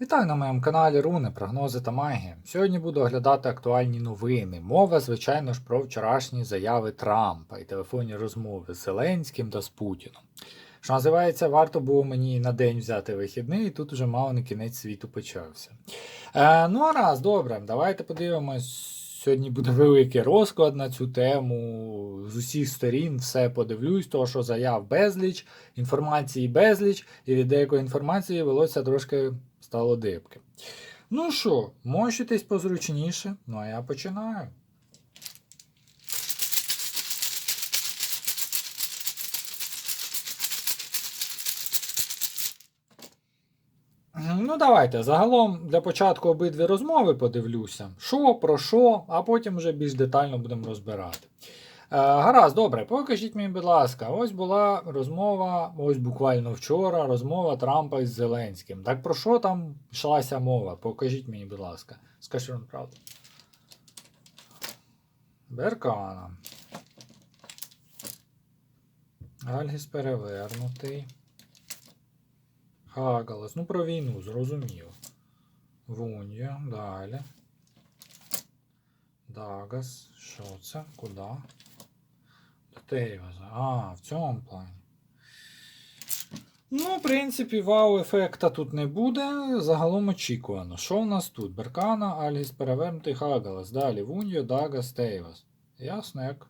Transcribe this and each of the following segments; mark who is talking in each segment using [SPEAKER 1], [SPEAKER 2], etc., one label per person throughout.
[SPEAKER 1] Вітаю на моєму каналі Руни, прогнози та магія. Сьогодні буду оглядати актуальні новини. Мова, звичайно ж, про вчорашні заяви Трампа і телефонні розмови з Зеленським та з Путіном. Що називається, варто було мені на день взяти вихідний, і тут уже мало не кінець світу почався. Е, ну а раз, добре, давайте подивимось. Сьогодні буде великий розклад на цю тему. З усіх сторін все подивлюсь, того що заяв безліч, інформації безліч, і від деякої інформації велося трошки стало дибки. Ну що, мощитесь позручніше, ну а я починаю. Ну, давайте. Загалом для початку обидві розмови подивлюся, що, про що, а потім вже більш детально будемо розбирати. Е, гаразд, добре, покажіть мені, будь ласка, ось була розмова, ось буквально вчора, розмова Трампа із Зеленським. Так про що там йшлася мова? Покажіть мені, будь ласка. Скажіть вам правду. Беркана. Альгіс перевернутий. Хагалас. Ну, про війну, зрозуміло. Вунья, далі. Дагас. Що це? Куди? Тейваза. А, в цьому плані. Ну, в принципі, вау-ефекта тут не буде. Загалом очікувано. Що в нас тут? Беркана, Альгіс перевернутий Хагалас. Далі Вуньо, Дагас, Тейвас. Ясно, як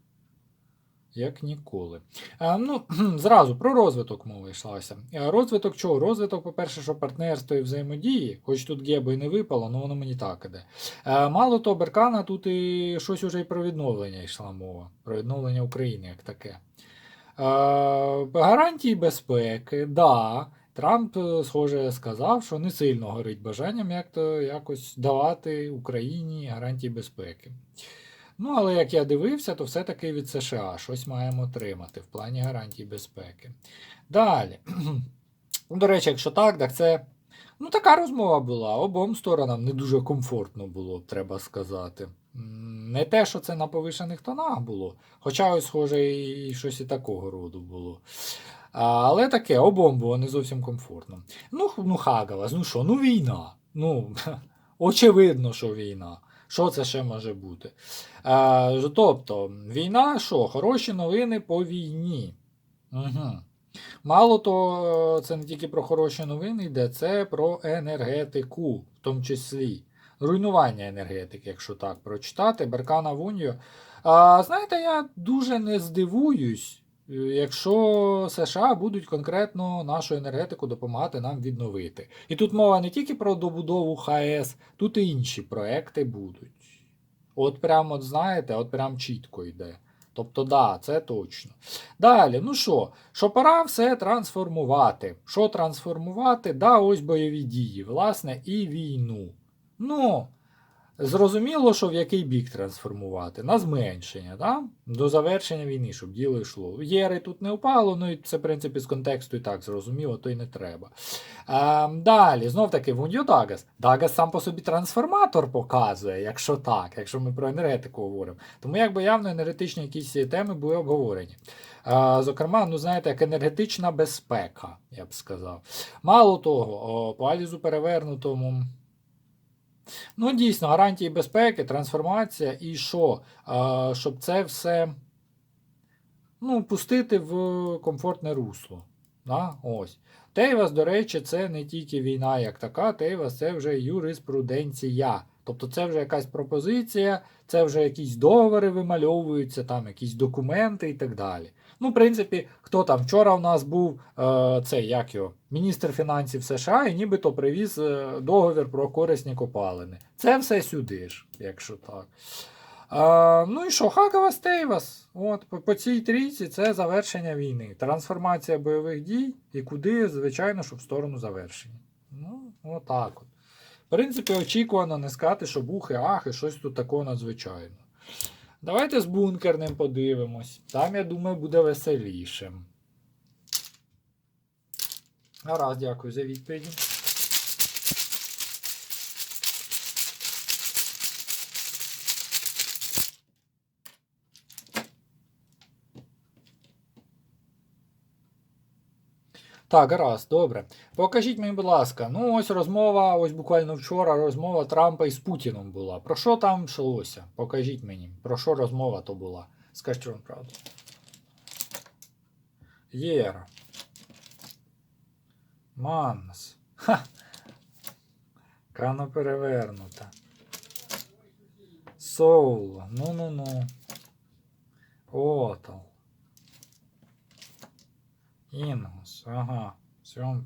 [SPEAKER 1] як ніколи. А, ну, Зразу про розвиток мова йшлася. А, розвиток чого? Розвиток, по-перше, що партнерство і взаємодії, хоч тут гебо і не випало, але воно мені так іде. А, мало того, Беркана, тут і щось уже і про відновлення йшла мова, про відновлення України як таке. А, гарантії безпеки, да. Трамп, схоже, сказав, що не сильно горить бажанням як то якось давати Україні гарантії безпеки. Ну, але як я дивився, то все-таки від США щось маємо отримати в плані гарантій безпеки. Далі. До речі, якщо так, так це ну, така розмова була. Обом сторонам не дуже комфортно було, треба сказати. Не те, що це на повишених тонах було, хоча ось, схоже, і щось і такого роду було. Але таке, обом було не зовсім комфортно. Ну, ну Хагалас, ну що, ну війна. Ну, очевидно, що війна. Що це ще може бути? А, тобто, війна, що? Хороші новини по війні. Угу. Мало того, це не тільки про хороші новини йде, це про енергетику, в тому числі. Руйнування енергетики, якщо так прочитати, Беркана Вуньо. А, Знаєте, я дуже не здивуюсь, якщо США будуть конкретно нашу енергетику допомагати нам відновити. І тут мова не тільки про добудову ХАЕС, тут і інші проекти будуть. От прямо, от знаєте, от прям чітко йде. Тобто, да, це точно. Далі, ну що, що пора все трансформувати. Що трансформувати? Да, ось бойові дії, власне, і війну. Ну, Зрозуміло, що в який бік трансформувати? На зменшення, да? до завершення війни, щоб діло йшло. Єри тут не впало, ну і це, в принципі, з контексту і так зрозуміло, то й не треба. А, далі, знов таки, Вуньо Дагас. Дагас сам по собі трансформатор показує, якщо так, якщо ми про енергетику говоримо. Тому якби явно енергетичні якісь теми були обговорені. А, зокрема, ну знаєте, як енергетична безпека, я б сказав. Мало того, о, по алізу перевернутому. Ну, дійсно, гарантії безпеки, трансформація і що? Щоб це все ну, пустити в комфортне русло. Да? Ось. Тейвас, до речі, це не тільки війна як така, Тейвас це вже юриспруденція. Тобто це вже якась пропозиція, це вже якісь договори вимальовуються, там якісь документи і так далі. Ну, в принципі, хто там вчора у нас був е, цей як його, міністр фінансів США і нібито привіз е, договір про корисні копалини. Це все сюди ж, якщо так. Е, ну і що, Хакова Стейвас. От, по, цій трійці це завершення війни. Трансформація бойових дій і куди, звичайно, щоб в сторону завершення. Ну, отак от. В принципі, очікувано не сказати, що бухи, ахи, щось тут такого надзвичайного. Давайте з бункерним подивимось. Там, я думаю, буде веселіше. Гаразд, дякую за відповіді. Так, гаразд, добре. Покажіть мені, будь ласка, ну ось розмова, ось буквально вчора розмова Трампа із Путіном була. Про що там йшлося? Покажіть мені, про що розмова то була. Скажіть вам правду. Єра. Маннас. Ха. Кано перевернута. Соул. Ну-ну-ну. Отал. Інгус. Ага. В цьому.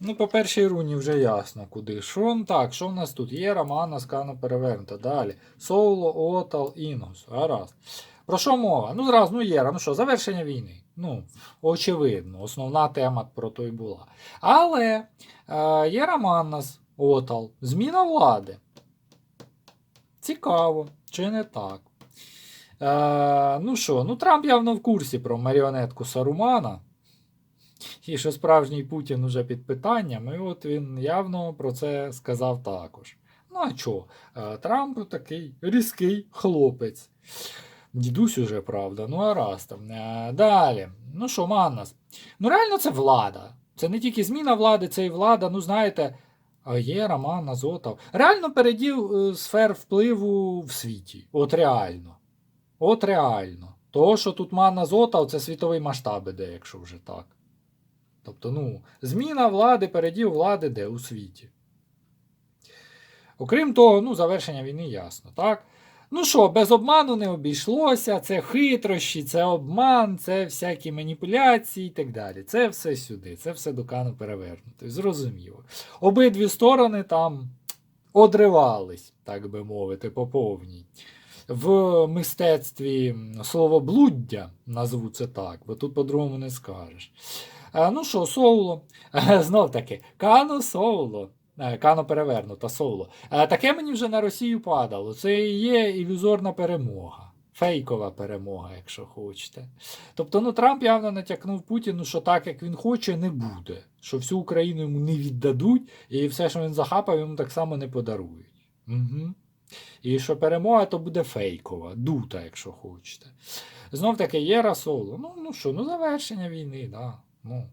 [SPEAKER 1] Ну, по першій руні вже ясно, куди. Що так, що в нас тут? Є Романа, Скана перевернута. Далі. Соуло, Отал, Інгус. Гаразд. Про що мова? Ну, зразу, ну Єра, ну що, завершення війни. Ну, очевидно, основна тема про то й була. Але е, є Романас, Отал, зміна влади. Цікаво, чи не так? Е, ну що, ну Трамп явно в курсі про маріонетку Сарумана. І що справжній Путін уже під питанням, і от він явно про це сказав також. Ну а чо? Е, Трамп такий різкий хлопець. Дідусь уже, правда, ну а раз там. Е, Далі. Ну що, Маннас? Ну реально це влада. Це не тільки зміна влади, це і влада, ну знаєте. Є Роман Азотов. Реально переділ е, сфер впливу в світі. От реально. От реально. Того, що тут Ман Азотов, це світовий масштаб іде, якщо вже так. Тобто, ну, зміна влади, переділ влади де у світі. Окрім того, ну, завершення війни ясно, так? Ну що, без обману не обійшлося, це хитрощі, це обман, це всякі маніпуляції і так далі. Це все сюди, це все до кану перевернуто. Зрозуміло. Обидві сторони там одривались, так би мовити, по повній. В мистецтві словоблуддя, назву це так, бо тут по-другому не скажеш. Е, Ну що, Соуло, знов таки, Кано Соуло. Е, Кано перевернута Соуло. Е, Таке мені вже на Росію падало. Це і є ілюзорна перемога. Фейкова перемога, якщо хочете. Тобто, ну Трамп явно натякнув Путіну, що так, як він хоче, не буде. Що всю Україну йому не віддадуть, і все, що він захапав, йому так само не подарують. Угу. І що перемога то буде фейкова, дута, якщо хочете. Знов таки Єра Соло. Ну, ну що, ну завершення війни, да. Ну.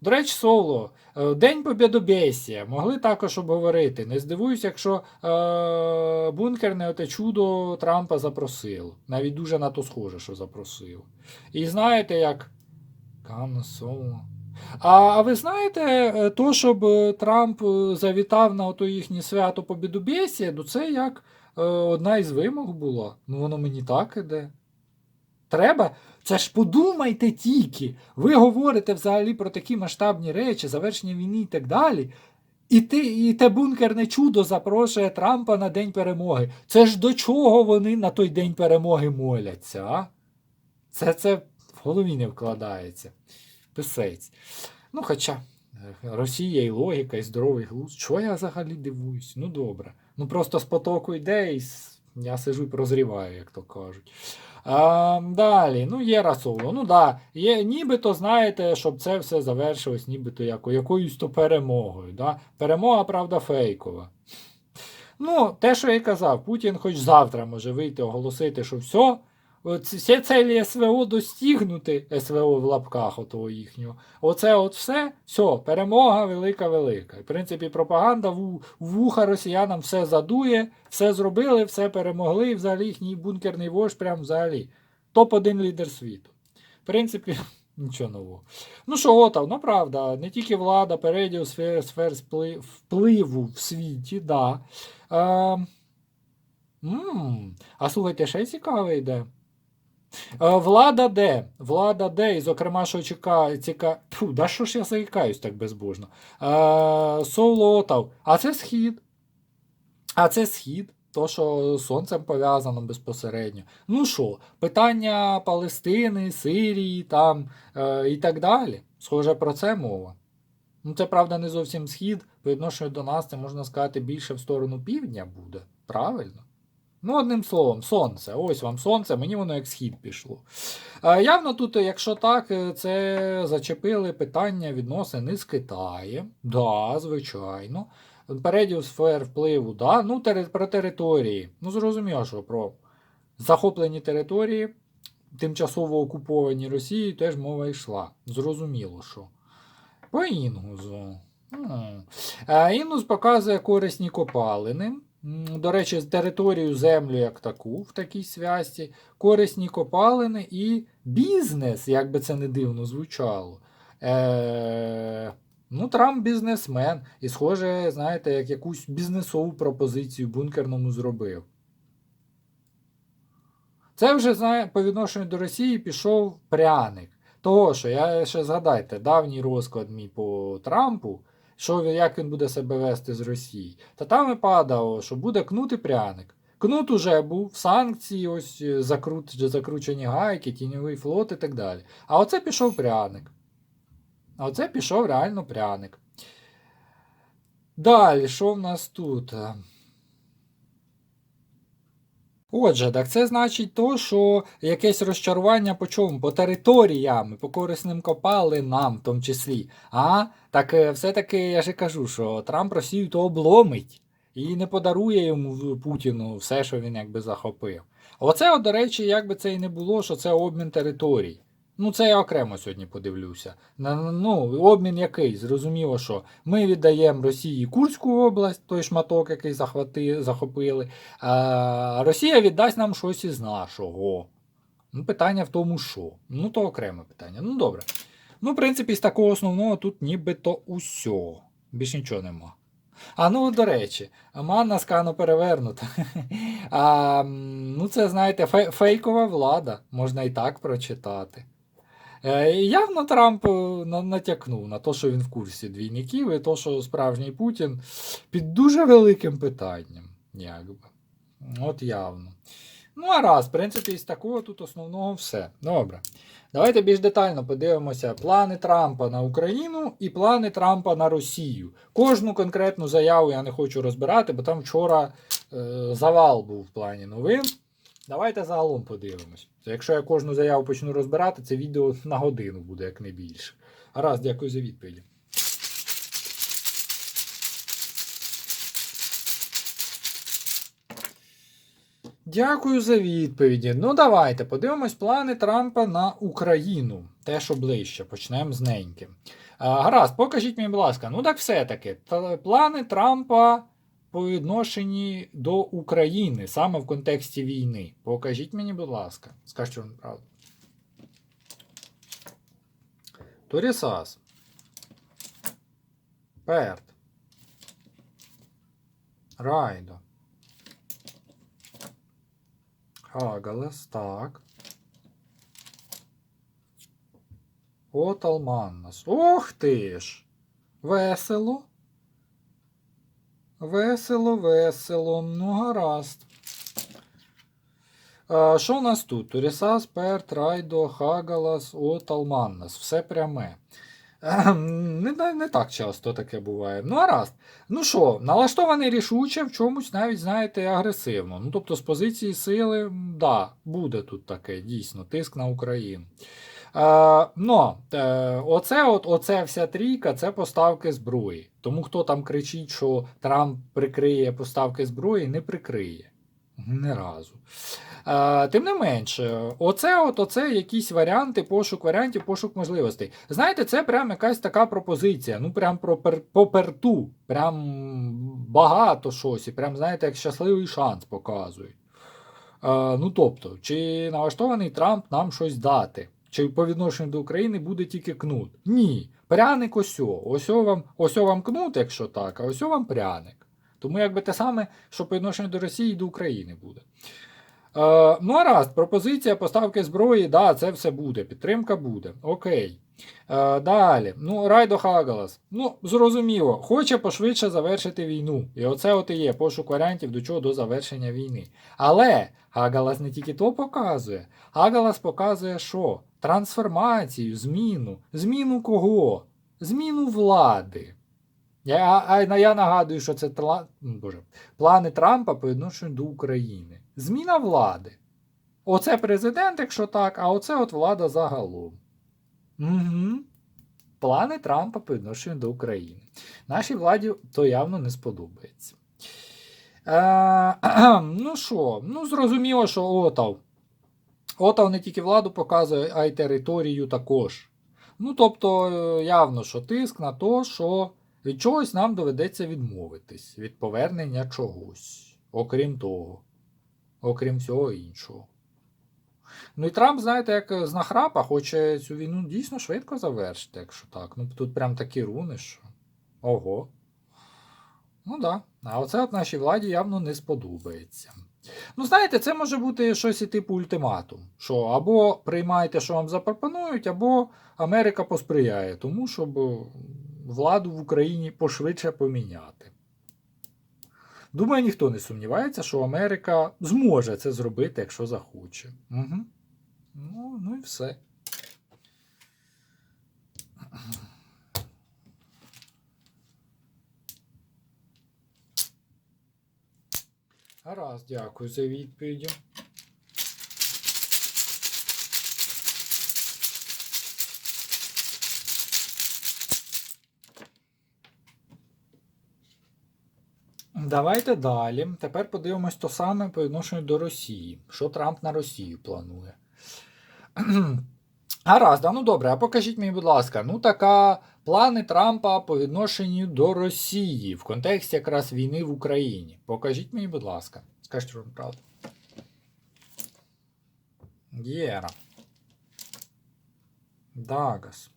[SPEAKER 1] До речі, Соло, е, День Побєдобєсія. Могли також обговорити. Не здивуюсь, якщо е, бункерне оте чудо Трампа запросило. Навіть дуже на то схоже, що запросив. І знаєте, як. Соло. А, ви знаєте, е, то, щоб е, Трамп завітав на ото їхнє свято Побєдобєсія, ну це як е, одна із вимог була. Ну воно мені так іде. Треба. Це ж подумайте тільки. Ви говорите взагалі про такі масштабні речі, завершення війни і так далі. І, ти, і те бункерне чудо запрошує Трампа на День перемоги. Це ж до чого вони на той День перемоги моляться, а? Це, це в голові не вкладається. Писець. Ну, хоча е, Росія і логіка, і здоровий глузд. Чого я взагалі дивуюсь? Ну добре. Ну просто з потоку йде, і я сижу і прозріваю, як то кажуть. Далі, ну є Расоло. Ну да, є, нібито знаєте, щоб це все завершилось, нібито яко, якоюсь то перемогою. Да? Перемога, правда, фейкова. Ну, те, що я казав, Путін хоч завтра може вийти оголосити, що все, всі цілі СВО достигнути, СВО в лапках отого їхнього. Оце от все, все, перемога велика-велика. В принципі, пропаганда в, вуха росіянам все задує, все зробили, все перемогли, і взагалі їхній бункерний вождь прям взагалі. Топ-1 лідер світу. В принципі, нічого нового. Ну що, Отав, ну правда, не тільки влада, переділ сфер, сфер впливу в світі, да. Е, а слухайте, ще цікаве йде. Е, Влада де? Влада де? І, зокрема, що чекає, ціка... Фу, да що ж я заїкаюсь так безбожно. Е, Соло А це схід. А це схід. То, що з сонцем пов'язано безпосередньо. Ну що, питання Палестини, Сирії там е, і так далі. Схоже, про це мова. Ну, це правда не зовсім схід. По відношенню до нас, це можна сказати, більше в сторону півдня буде. Правильно? Ну, одним словом, сонце. Ось вам сонце, мені воно як схід пішло. Е, явно тут, якщо так, е, це зачепили питання відносини з Китаєм. Да, звичайно. Переділ сфер впливу, да. Ну, тери- про території. Ну, зрозуміло, що про захоплені території тимчасово окупованій Росії теж мова йшла. Зрозуміло, що. По Інгузу. Інгус показує корисні копалини. До речі, територію землю як таку в такій связці, корисні копалини і бізнес, як би це не дивно звучало. Е, ну, Трамп бізнесмен. І, схоже, знаєте, як якусь бізнесову пропозицію бункерному зробив. Це вже знає, по відношенню до Росії пішов пряник. Того, що я ще згадайте, давній розклад мій по Трампу, що як він буде себе вести з Росії. Та там і падало, що буде кнут і пряник. Кнут уже був, санкції, ось е, закрут, закручені гайки, тіньовий флот і так далі. А оце пішов пряник. А оце пішов реально пряник. Далі, що в нас тут? Отже, так це значить то, що якесь розчарування по чому? По територіям, по корисним копалинам в тому числі. А так е, все-таки я ж кажу, що Трамп Росію то обломить і не подарує йому Путіну все, що він якби захопив. Оце, от, до речі, як би це і не було, що це обмін територій. Ну, це я окремо сьогодні подивлюся. Ну, обмін який? Зрозуміло, що ми віддаємо Росії Курську область, той шматок, який захвати, захопили. А Росія віддасть нам щось із нашого. Ну, питання в тому, що. Ну, то окреме питання. Ну, добре. Ну, в принципі, з такого основного тут нібито усьо. Більш нічого нема. А ну, до речі, манна скану перевернута. А, ну, це, знаєте, фейкова влада, можна і так прочитати. Е, Явно Трамп натякнув на те, що він в курсі двійників, і то, що справжній Путін під дуже великим питанням. Якби. От явно. Ну, а раз, в принципі, із такого тут основного все. Добре. Давайте більш детально подивимося плани Трампа на Україну і плани Трампа на Росію. Кожну конкретну заяву я не хочу розбирати, бо там вчора е, завал був в плані новин. Давайте загалом подивимось. Якщо я кожну заяву почну розбирати, це відео на годину буде, як не більше. Гаразд, дякую за відповіді. Дякую за відповіді. Ну, давайте подивимось плани Трампа на Україну. Те, що ближче, почнемо з неньки. А, гаразд, покажіть мені, будь ласка, ну так все-таки. Плани Трампа по відношенні до України, саме в контексті війни. Покажіть мені, будь ласка. Скажіть, що правда. Торісас. Перт. Райдо. Хагалес, так. От Алманнас. Ох ти ж! Весело. Весело, весело. Ну, гаразд. Що у нас тут? Турісас, Перт, Райдо, Хагалас, от Алманнас. Все пряме. Ем, Не, не, так часто таке буває. Ну, гаразд. Ну що, налаштований рішуче, в чомусь навіть, знаєте, агресивно. Ну, тобто, з позиції сили, да, буде тут таке, дійсно, тиск на Україну. Е, но, е, оце, от, оце вся трійка це поставки зброї. Тому хто там кричить, що Трамп прикриє поставки зброї, не прикриє. Не разу. Е, тим не менше, оце, от, оце якісь варіанти, пошук варіантів, пошук можливостей. Знаєте, це прям якась така пропозиція. Ну, прям про пер, по перту. Прям багато щось. І прям, знаєте, як щасливий шанс показують. Е, ну, тобто, чи налаштований Трамп нам щось дати? Чи по відношенню до України буде тільки кнут? Ні. Пряник осьо. Осьо вам, осьо вам кнут, якщо так, а осьо вам пряник. Тому якби те саме, що по відношенню до Росії і до України буде. Е, ну, а раз, пропозиція поставки зброї, да, це все буде. Підтримка буде. Окей. Е, далі. Ну, Райдо Хагалас. Ну, зрозуміло, хоче пошвидше завершити війну. І оце от і є пошук варіантів до чого до завершення війни. Але Хагалас не тільки то показує. Хагалас показує, що? Трансформацію, зміну. Зміну кого? Зміну влади. Я, а, я нагадую, що це тла... Боже, плани Трампа по відношенню до України. Зміна влади. Оце президент, якщо так, а оце от влада загалом. Угу. Плани Трампа по відношенню до України. Нашій владі то явно не сподобається. Е, ну що, ну зрозуміло, що Отав Отав не тільки владу показує, а й територію також. Ну, тобто, е, явно, що тиск на те, що від чогось нам доведеться відмовитись, від повернення чогось. Окрім того. Окрім всього іншого. Ну і Трамп, знаєте, як з нахрапа хоче цю війну дійсно швидко завершити, якщо так. Ну тут прям такі руни, що. Ого. Ну да. А оце от нашій владі явно не сподобається. Ну, знаєте, це може бути щось і типу ультиматум. Що або приймайте, що вам запропонують, або Америка посприяє тому, щоб владу в Україні пошвидше поміняти. Думаю, ніхто не сумнівається, що Америка зможе це зробити, якщо захоче. Угу. Ну, ну і все. Гаразд, дякую за відповіді. Давайте далі. Тепер подивимось то саме по відношенню до Росії. Що Трамп на Росію планує? Гаразд, ну добре, а покажіть мені, будь ласка, ну така плани Трампа по відношенню до Росії в контексті якраз війни в Україні. Покажіть мені, будь ласка. Скажіть вам правду. Єра. Дагас.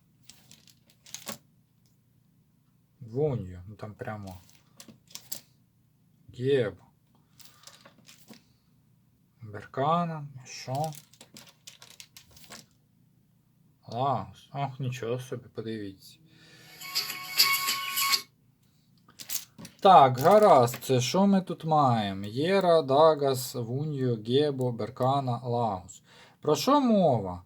[SPEAKER 1] Вонью. Ну там прямо. Геб. Беркана. Що? Лаус. Ох, нічого собі, подивіться. Так, гаразд, що ми тут маємо? Єра, Дагас, Вуньо, Гебо, Беркана, Лаус. Про що мова?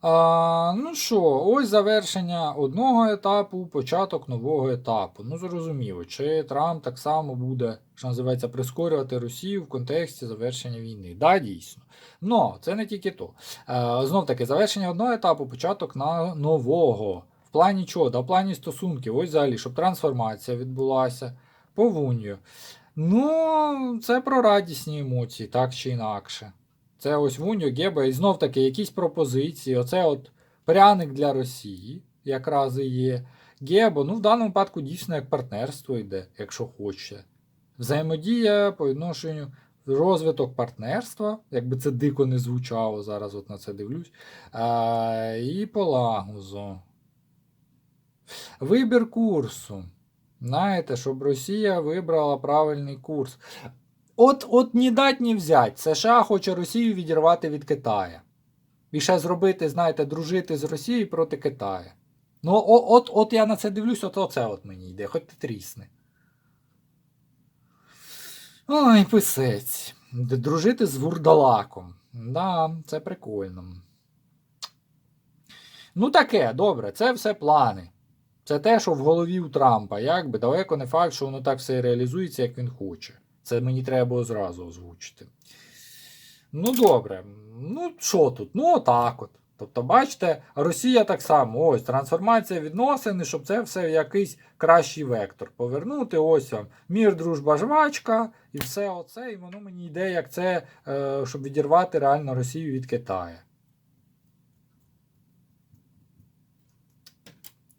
[SPEAKER 1] А, ну що, ось завершення одного етапу, початок нового етапу. Ну, зрозуміло, чи Трамп так само буде, що називається, прискорювати Росію в контексті завершення війни. Да, дійсно. Но це не тільки то. А, знов таки, завершення одного етапу, початок на нового. В плані чого? Да, в плані стосунків. Ось взагалі, щоб трансформація відбулася по Вунью. Ну, це про радісні емоції, так чи інакше. Це ось Вуньо, Геба, і знов таки якісь пропозиції. Оце от пряник для Росії, якраз і є. Гебо, ну в даному випадку дійсно як партнерство йде, якщо хоче. Взаємодія по відношенню розвиток партнерства, якби це дико не звучало, зараз от на це дивлюсь. А, І по лагузу. Вибір курсу. Знаєте, щоб Росія вибрала правильний курс. От от ні дать, ні взять. США хоче Росію відірвати від Китаю. І ще зробити, знаєте, дружити з Росією проти Китаю. Ну, о, от от я на це дивлюсь, от оце от мені йде, хоч ти трісни. Ой, писець. Дружити з вурдалаком. Да, це прикольно. Ну, таке, добре, це все плани. Це те, що в голові у Трампа. Якби далеко не факт, що воно так все реалізується, як він хоче. Це мені треба зразу озвучити. Ну, добре. Ну, що тут? Ну, отак от. Тобто, бачите, Росія так само, ось трансформація відносини, щоб це все в якийсь кращий вектор повернути. Ось вам мір, дружба, жвачка, і все оце. І воно мені йде, як це, е, щоб відірвати реально Росію від Китаю.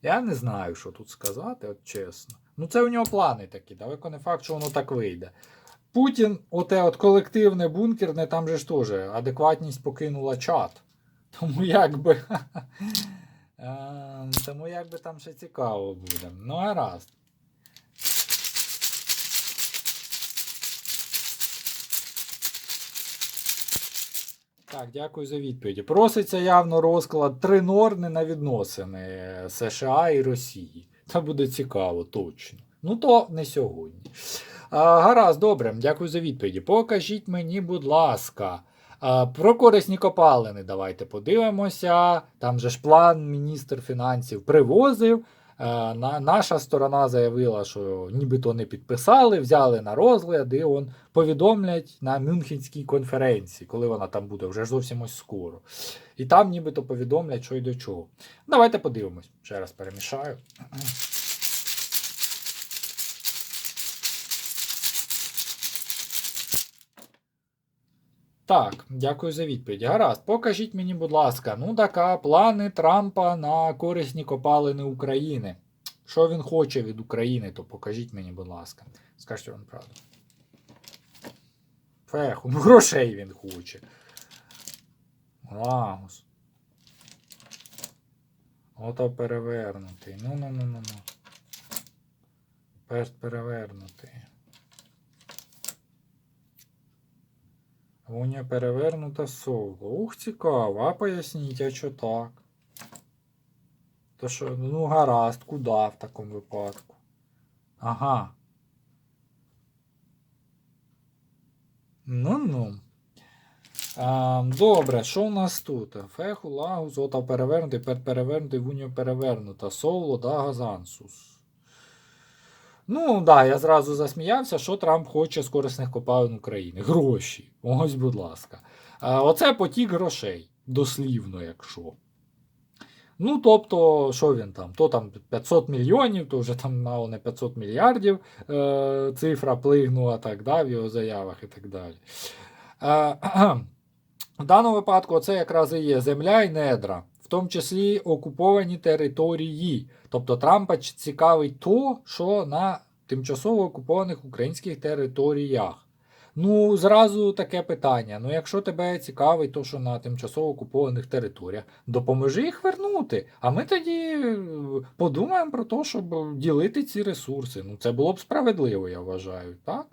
[SPEAKER 1] Я не знаю, що тут сказати, от чесно. Ну, це у нього плани такі, далеко не факт, що воно так вийде. Путін, оте от колективне бункерне, там же ж теж адекватність покинула чат. Тому якби. Е, Тому якби там ще цікаво буде. Ну, гаразд. Так, дякую за відповіді. Проситься явно розклад три норми на відносини США і Росії. Це буде цікаво, точно. Ну, то не сьогодні. А, Гаразд, добре, дякую за відповіді. Покажіть мені, будь ласка. Про корисні копалини давайте подивимося. Там же ж план міністр фінансів привозив. На, Наша сторона заявила, що нібито не підписали, взяли на розгляд і он повідомлять на Мюнхенській конференції, коли вона там буде, вже зовсім ось скоро. І там нібито повідомлять, що й до чого. Давайте подивимось. Ще раз перемішаю. Так, дякую за відповідь. Гаразд, покажіть мені, будь ласка, ну така плани Трампа на корисні копалини України. Що він хоче від України, то покажіть мені, будь ласка. Скажіть вам правду. Феху, ну грошей він хоче. Лагус. Ото перевернутий. Ну ну ну ну ну. Перст перевернутий. Гуня перевернута соло. Ух, цікаво. А поясніть, а що так? То що, ну гаразд, куди в такому випадку? Ага. Ну-ну. Добре, що у нас тут? Феху, лагу, зота перевернутий, пер перевернутий, вуньо перевернута. Соло, дага, зансус. Ну, да, я зразу засміявся, що Трамп хоче з корисних копалин України. Гроші. Ось, будь ласка. Оце потік грошей. Дослівно, якщо. Ну, тобто, що він там? То там 500 мільйонів, то вже там мало не 500 мільярдів е, цифра плигнула так, да, в його заявах і так далі. Е, в даному випадку це якраз і є земля і недра, в тому числі окуповані території. Тобто Трампа цікавить то, що на тимчасово окупованих українських територіях. Ну, зразу таке питання. Ну, якщо тебе цікавить то, що на тимчасово окупованих територіях, допоможи їх вернути. А ми тоді е, подумаємо про те, щоб ділити ці ресурси. Ну, це було б справедливо, я вважаю, так?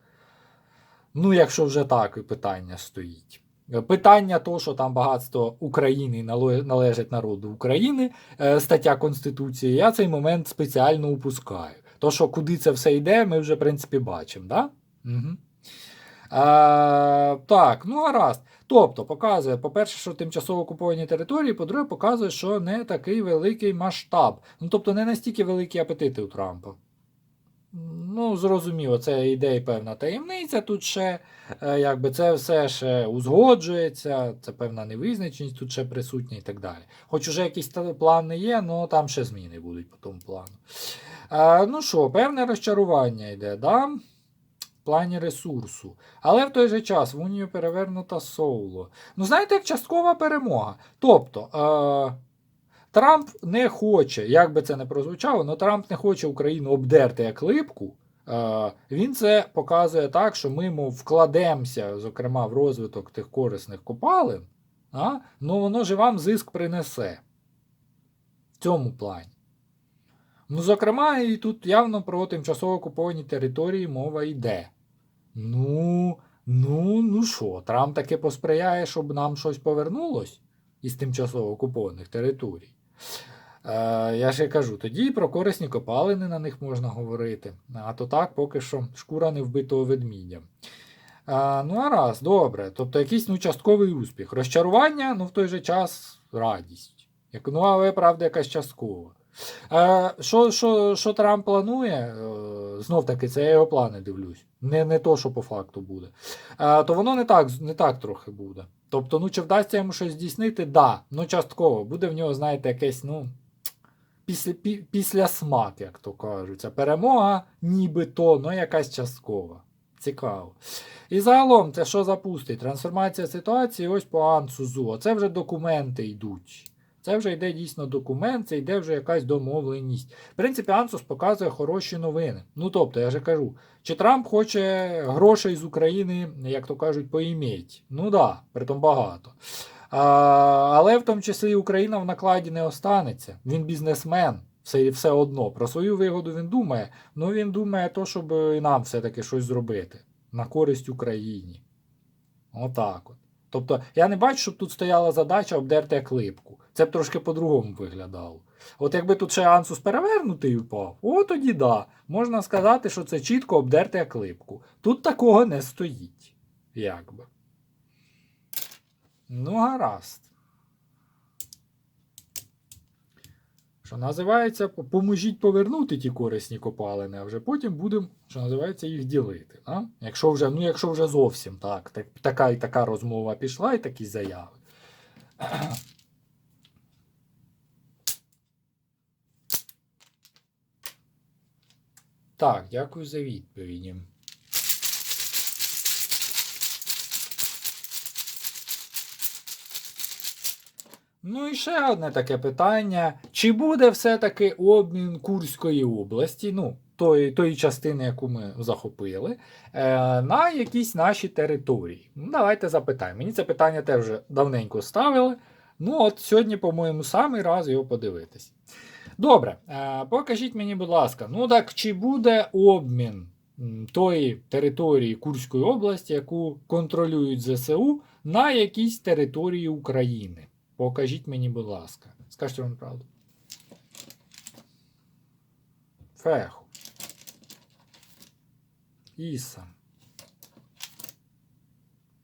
[SPEAKER 1] Ну, якщо вже так і питання стоїть. Е, Питання то, що там багатство України належить народу України, е, стаття Конституції, я цей момент спеціально упускаю. То, що куди це все йде, ми вже, в принципі, бачимо, да? Угу. А, так, ну гаразд. Тобто, показує, по-перше, що тимчасово окуповані території, по-друге, показує, що не такий великий масштаб. Ну, тобто, не настільки великі апетити у Трампа. Ну, зрозуміло, це ідея певна таємниця. Тут ще, е, якби це все ще узгоджується, це певна невизначеність тут ще присутня і так далі. Хоч уже якісь плани є, але там ще зміни будуть по тому плану. Е, ну що, певне розчарування йде, да? В плані ресурсу. Але в той же час в Унію перевернута соло. Ну, знаєте, як часткова перемога. Тобто. Е, Трамп не хоче, як би це не прозвучало, але Трамп не хоче Україну обдерти як липку. Він це показує так, що ми, мов, вкладемося, зокрема, в розвиток тих корисних копалин, а? ну воно ж вам зиск принесе. В цьому плані. Ну, зокрема, і тут явно про тимчасово окуповані території мова йде. Ну, ну, ну що, Трамп таки посприяє, щоб нам щось повернулось із тимчасово окупованих територій. Е, я ще кажу, тоді і про корисні копалини на них можна говорити. А то так, поки що шкура не вбитого ведмідя. Е, ну, а раз, добре. Тобто якийсь ну, частковий успіх. Розчарування, ну в той же час радість. Як, ну, але правда, якась часткова. Е, що, що, що Трамп планує? Е, знов таки, це я його плани дивлюсь. Не, не то, що по факту буде. Е, то воно не так, не так трохи буде. Тобто, ну чи вдасться йому щось здійснити? Да, ну частково. Буде в нього, знаєте, якесь, ну. Після, пі, після смак, як то кажуть. А перемога нібито, ну якась часткова. Цікаво. І загалом, це що запустить? Трансформація ситуації ось по Ансузу. Оце вже документи йдуть. Це вже йде дійсно документ, це йде вже якась домовленість. В принципі, Ансус показує хороші новини. Ну тобто, я вже кажу, чи Трамп хоче грошей з України, як то кажуть, поіміть? Ну да, притом багато. А, але в тому числі Україна в накладі не останеться. Він бізнесмен, все, все одно. Про свою вигоду він думає. Ну він думає, то, щоб і нам все-таки щось зробити на користь Україні. Отак от. Тобто, я не бачу, щоб тут стояла задача обдерти як липку. Це б трошки по-другому виглядало. От якби тут ще Ансус перевернутий упав, о тоді да. Можна сказати, що це чітко обдерти як липку. Тут такого не стоїть. Якби. Ну, гаразд. Що називається, поможіть повернути ті корисні копалини, а вже потім будемо, що називається, їх ділити. А? Якщо вже, ну, якщо вже зовсім так, так, така і така розмова пішла, і такі заяви. Так, дякую за відповіді. Ну і ще одне таке питання: чи буде все-таки обмін Курської області, ну, тої, тої частини, яку ми захопили, е, на якісь наші території? Ну, давайте запитаємо. Мені це питання теж вже давненько ставили. Ну, от сьогодні, по-моєму, самий раз його подивитись. Добре, е, покажіть мені, будь ласка, ну так чи буде обмін тої території Курської області, яку контролюють ЗСУ, на якісь території України? Покажіть мені, будь ласка. Скажіть вам правду. Феху. Іса.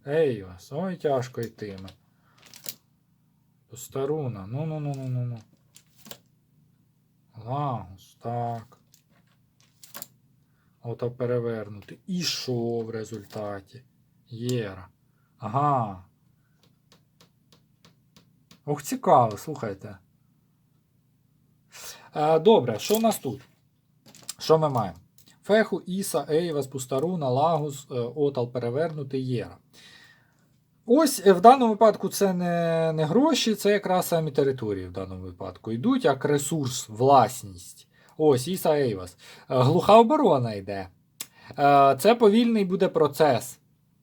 [SPEAKER 1] Ейвас. Ой, тяжко йтиме. Постаруна. Ну, ну, ну, ну, ну, ну. Лагус, так. Ото перевернути. І що в результаті? Єра. Ага. Ох, цікаво, слухайте. Е, добре, що в нас тут? Що ми маємо? Феху, Іса, Ейвас, Пустаруна, Лагус, е, Отал перевернутий, Єра. Ось е, в даному випадку це не, не гроші, це якраз самі території в даному випадку йдуть як ресурс, власність. Ось Іса Ейвас. Глуха оборона йде. Це повільний буде процес.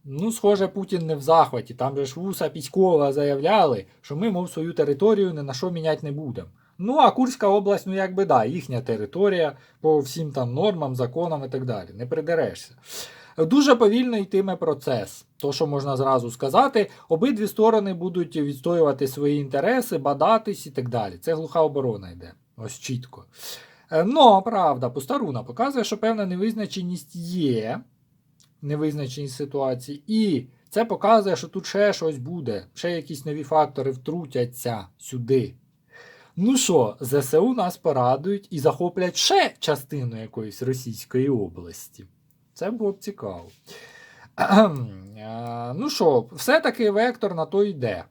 [SPEAKER 1] Ну, схоже, Путін не в захваті. Там же ж вуса Піськова заявляли, що ми, мов, свою територію ні на що міняти не будемо. Ну, а Курська область, ну якби да, їхня територія по всім там нормам, законам і так далі. Не придерешся. Дуже повільно йтиме процес. То, що можна зразу сказати, обидві сторони будуть відстоювати свої інтереси, бадатись і так далі. Це глуха оборона йде. Ось чітко. Но, правда, постаруна показує, що певна невизначеність є, невизначеність ситуації, і це показує, що тут ще щось буде, ще якісь нові фактори втрутяться сюди. Ну що, ЗСУ нас порадують і захоплять ще частину якоїсь Російської області. Це було б цікаво. Ну що, все-таки вектор на то йде.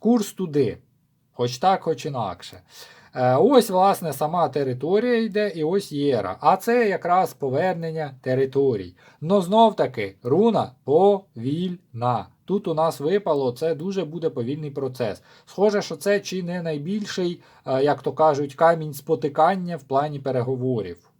[SPEAKER 1] Курс туди. Хоч так, хоч інакше. Е, Ось, власне, сама територія йде, і ось Єра. А це якраз повернення територій. Но знов таки, руна повільна. Тут у нас випало, це дуже буде повільний процес. Схоже, що це чи не найбільший, е, як то кажуть, камінь спотикання в плані переговорів.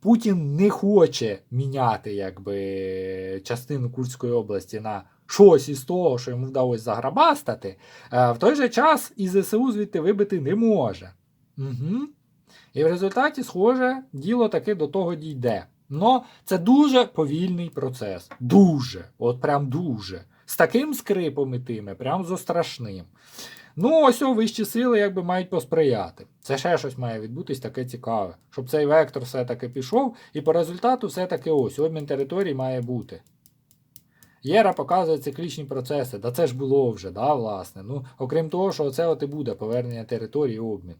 [SPEAKER 1] Путін не хоче міняти якби, частину Курської області на щось із того, що йому вдалося заграбастати. Е, В той же час і ЗСУ звідти вибити не може. Угу. І в результаті, схоже, діло таки до того дійде. Но це дуже повільний процес. Дуже. От прям дуже. З таким скрипом ітиме, прям зо страшним. Ну, ось о, вищі сили якби мають посприяти. Це ще щось має відбутись таке цікаве. Щоб цей вектор все-таки пішов, і по результату все-таки ось обмін територій має бути. Єра показує циклічні процеси. Да це ж було вже, да, власне. Ну, окрім того, що це от і буде повернення території обмін.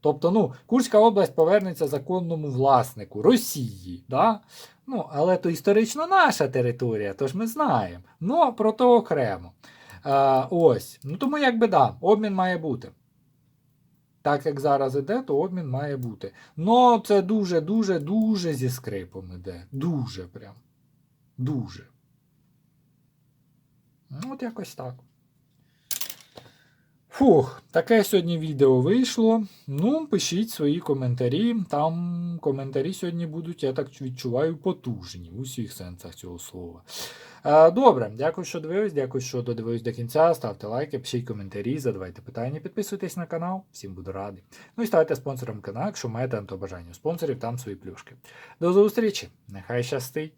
[SPEAKER 1] Тобто, ну, Курська область повернеться законному власнику Росії. Да? Ну, але то історично наша територія, тож ми знаємо. Ну, про то окремо. А, ось. Ну тому якби да, обмін має бути. Так як зараз іде, то обмін має бути. Ну, це дуже-дуже дуже зі скрипом іде. Дуже прям. Дуже. Ну, от якось так. Фух, таке сьогодні відео вийшло. Ну, пишіть свої коментарі. Там коментарі сьогодні будуть, я так відчуваю, потужні в усіх сенсах цього слова. Е, Добре, дякую, що дивились, дякую, що додивились до кінця. Ставте лайки, пишіть коментарі, задавайте питання, підписуйтесь на канал, всім буду радий. Ну і ставайте спонсором каналу, якщо маєте на то бажання. У спонсорів там свої плюшки. До зустрічі! Нехай щастить!